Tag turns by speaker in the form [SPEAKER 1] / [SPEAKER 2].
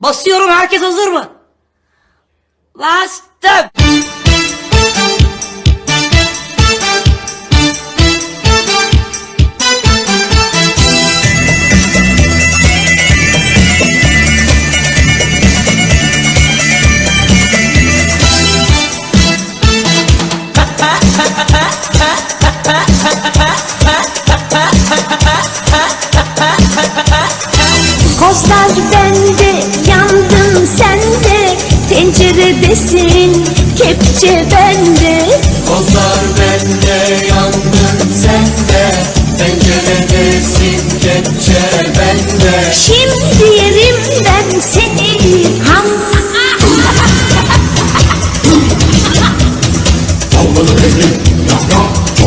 [SPEAKER 1] Basıyorum herkes hazır mı? Bastım.
[SPEAKER 2] Kozlar bende, Penceredesin kepçe bende.
[SPEAKER 3] Kozlar bende yangın sende. Penceredesin kepçe bende. Şimdi yerimden seni. Ham. Çalmalı elim yaprak